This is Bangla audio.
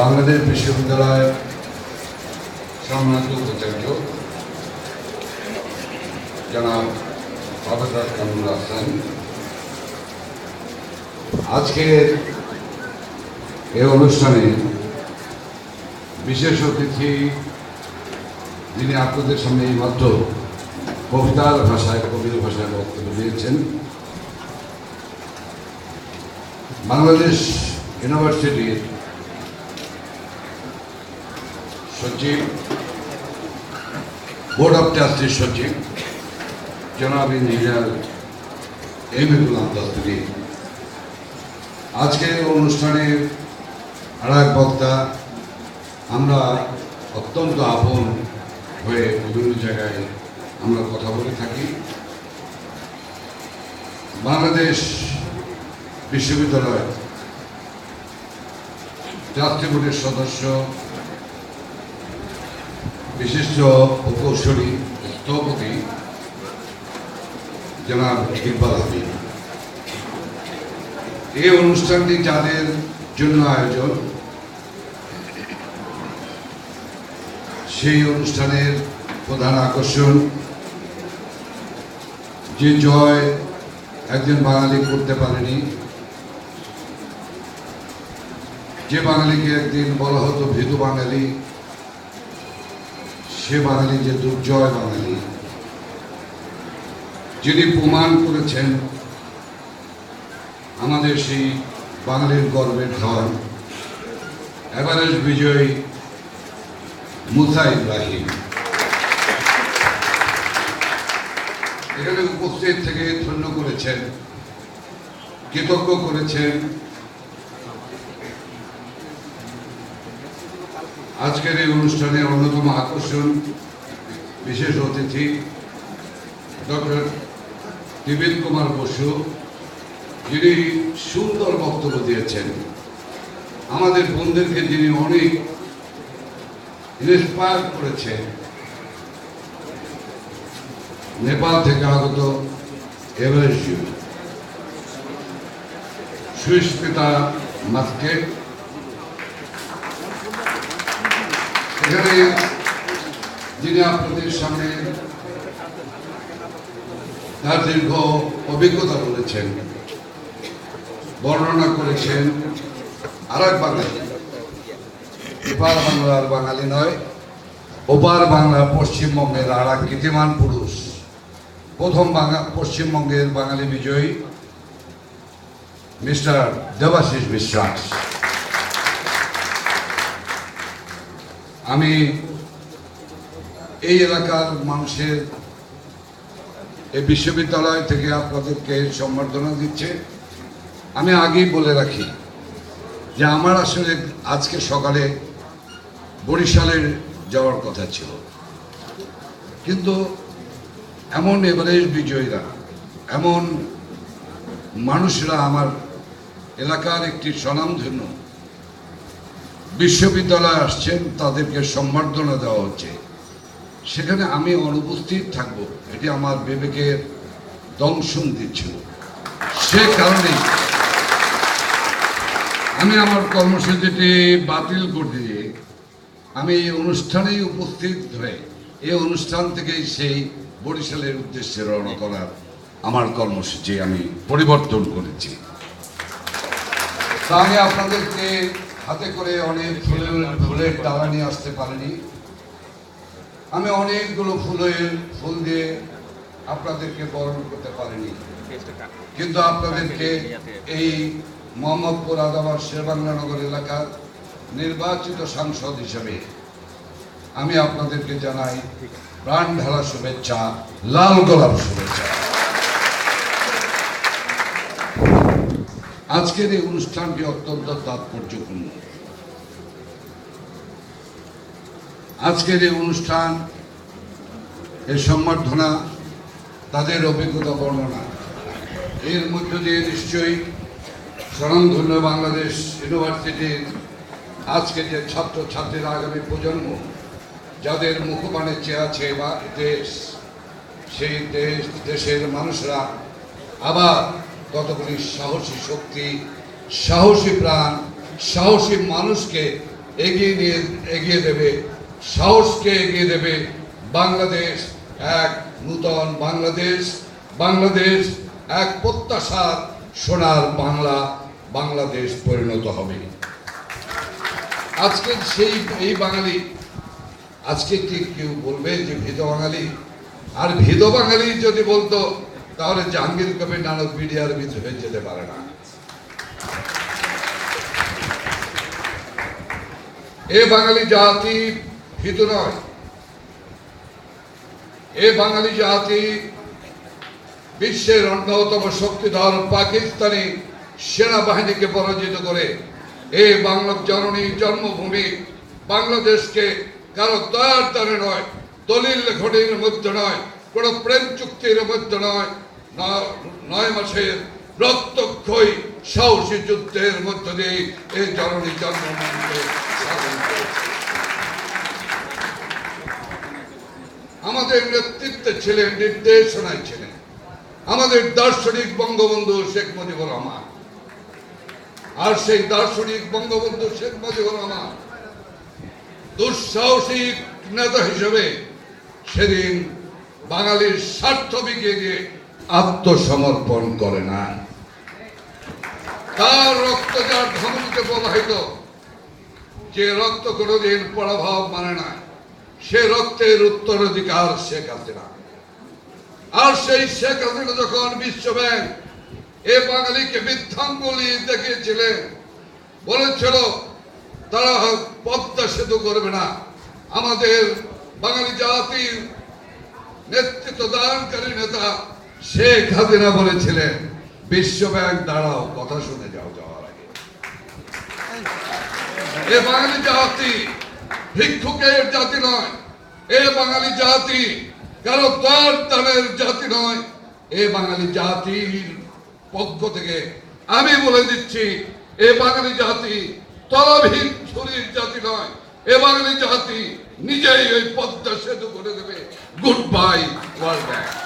বাংলাদেশ বিশ্ববিদ্যালয়ের সম্মানিত উপাচার্য জনাব প্রফেসর কামরুল হাসান। আজকের এই অনুষ্ঠানে বিশেষ অতিথি যিনি আপনাদের সামনে এই মাত্র কবিতার ভাষায়, কবির ভাষায় বক্তব্য দিয়েছেন। বাংলাদেশ ইউনিভার্সিটির সচিব বোর্ড অফ ট্রাস্টির সচিব জনাব ইঞ্জিনিয়ার এম গুলাম দস্তগীর আজকের অনুষ্ঠানের আর এক বক্তা, আমরা অত্যন্ত আপন হয়ে বিভিন্ন জায়গায় আমরা কথা বলে থাকি। বাংলাদেশ বিশ্ববিদ্যালয় ট্রাস্টি বোর্ডের সদস্য বিশিষ্ট প্রকৌশলী স্থপতি জনাব ইকবাল হাবিব এই অনুষ্ঠানটি যাদের জন্য আয়োজন, সেই অনুষ্ঠানের প্রধান আকর্ষণ, যে জয় একজন বাঙালি করতে পারেনি, যে বাঙালিকে একদিন বলা হতো ভীতু বাঙালি সে বাঙালি যে দুর্জয় বাঙালি, যিনি প্রমাণ করেছেন আমাদের সেই বাঙালির গর্বের ধন এভারেস্ট বিজয়ী মুসা ইব্রাহিম। এখানে উপস্থিত থেকে ধন্য করেছেন, কৃতজ্ঞ করেছেন আজকের এই অনুষ্ঠানে অন্যতম আকর্ষণ বিশেষ অতিথি ডক্টর ত্রিবেদ কুমার বসু, যিনি সুন্দর বক্তব্য দিয়েছেন। আমাদের বোনদেরকে যিনি অনেক ইন্সপায়ার করেছেন। নেপাল থেকে আগত এভারেস্ট সুস্মিতা মাস্কেট এখানে যিনি আপনাদের সামনে তার দীর্ঘ অভিজ্ঞতা বলেছেন, বর্ণনা করেছেন আর এক বাঙালি এপার বাংলার বাঙালি নয়, ওপার বাংলা পশ্চিমবঙ্গের আর এক কীর্তিমান পুরুষ। প্রথম বাংলা পশ্চিমবঙ্গের বাঙালি বিজয়ী মিস্টার দেবাশিস বিশ্বাস। আমি এই এলাকার মানুষের এই বিশ্ববিদ্যালয় থেকে আপনাদেরকে সম্বর্ধনা দিচ্ছে। আমি আগেই বলে রাখি যে আমার আসলে আজকে সকালে বরিশালে যাওয়ার কথা ছিল। কিন্তু এমন এভারেস্ট বিজয়ীরা, এমন মানুষরা আমার এলাকার একটি স্বনামধন্য বিশ্ববিদ্যালয়ে আসছেন, তাদেরকে সম্বর্ধনা দেওয়া হচ্ছে। সেখানে আমি অনুপস্থিত থাকব। এটি আমার বিবেকের দংশন দিচ্ছিল সে কারণে আমি আমার কর্মসূচিটি বাতিল করে দিয়ে আমি এই অনুষ্ঠানেই উপস্থিত হয়ে, এই অনুষ্ঠান থেকেই সেই বরিশালের উদ্দেশ্যে রওনা করার আমার কর্মসূচি আমি পরিবর্তন করেছি। তা আমি আপনাদেরকে হাতে করে অনেক ফুলের ফুলের ডালা নিয়ে আসতে পারিনি। আমি অনেকগুলো ফুলের ফুল দিয়ে আপনাদেরকে বরণ করতে পারিনি। কিন্তু আপনাদেরকে এই মোহাম্মদপুর আদাবার শেরবাংলানগর এলাকার নির্বাচিত সাংসদ হিসেবে আমি আপনাদেরকে জানাই প্রাণ ঢালা শুভেচ্ছা, লাল গোলাপ শুভেচ্ছা। আজকের এই অনুষ্ঠানটি অত্যন্ত তাৎপর্যপূর্ণ। আজকের এই অনুষ্ঠান, এর সম্বর্ধনা তাদের অভিজ্ঞতা বর্ণনা। এর মধ্য দিয়ে নিশ্চয়ই স্বনামধন্য বাংলাদেশ ইউনিভার্সিটির আজকে যে ছাত্র ছাত্রীরা আগামী প্রজন্ম, যাদের মুখপানে চেয়ে আছে বা দেশ, সেই দেশ, দেশের মানুষরা আবার কতগুলি সাহসী শক্তি, সাহসী প্রাণ, সাহসী মানুষকে এগিয়ে নিয়ে, এগিয়ে দেবে, সাহসকে এগিয়ে দেবে বাংলাদেশ, এক নূতন বাংলাদেশ বাংলাদেশ এক প্রত্যাশার সোনার বাংলা, বাংলাদেশ পরিণত হবে। আজকে সেই, এই বাঙালি, আজকে কি কেউ বলবে যে ভেদ বাঙালি আর ভেদ বাঙালি যদি বলতো তাহলে জাহাঙ্গীর কবির নানক মিডিয়ার ভিতরে হয়ে যেতে পারে না। এ বাঙালি জাতি ভীতু নয়। এ বাঙালি জাতি বিশ্বের অন্যতম শক্তিধর পাকিস্তানি সেনাবাহিনীকে পরাজিত করে এই বাংলা জননী জন্মভূমি বাংলাদেশকে কারও দয়ার দ্বারে নয়, দলিল ঘটির মধ্যে নয়, কোনো প্রেম চুক্তির মধ্যে নয় নয় মাসের রক্তক্ষয়ী সাহসী যুদ্ধের মধ্য দিয়ে এই জননী জন্মভূমিকে স্বাধীন আমাদের নেতৃত্বে ছিলেন, নির্দেশনায় ছিলেন আমাদের দার্শনিক বঙ্গবন্ধু শেখ মুজিবুর রহমান। আর সেই দার্শনিক বঙ্গবন্ধু শেখ মুজিবুর রহমান দুঃসাহসিক নেতা হিসেবে সেদিন বাঙালির স্বার্থ বিকিয়ে দিয়ে আত্মসমর্পণ করে না। তার রক্ত যার ধমনীতে প্রবাহিত, যে রক্ত কোনোদিন পরাভাব মানে না, সে রক্তের উত্তরাধিকার শেখ হাসিনা আর সেই শেখ হাসিনা যখন বিশ্ব ব্যাংক এ বাঙালিকে বৃদ্ধাঙ্গুলি দেখিয়েছিলেন বলেছিল, তারা পদ্মা সেতু করবে না। আমাদের বাঙালি জাতির নেতৃত্ব দানকারী নেতা শেখ হাসিনা বলেছিলেন বিশ্ব ব্যাংক দাঁড়াও, কথা শুনে যাও যাওয়ার আগে। এ বাঙালি জাতি ভিক্ষুকের জাতি নয়, এ বাঙালি জাতি কারও দান দানের জাতি নয়, এ বাঙালি জাতির পক্ষ থেকে আমি বলে দিচ্ছি, এ বাঙালি জাতি তলাভীন ছুরির জাতি নয়, এ বাঙালি জাতি নিজেই ওই পদ্মা সেতু করে দেবে। Good bye world bank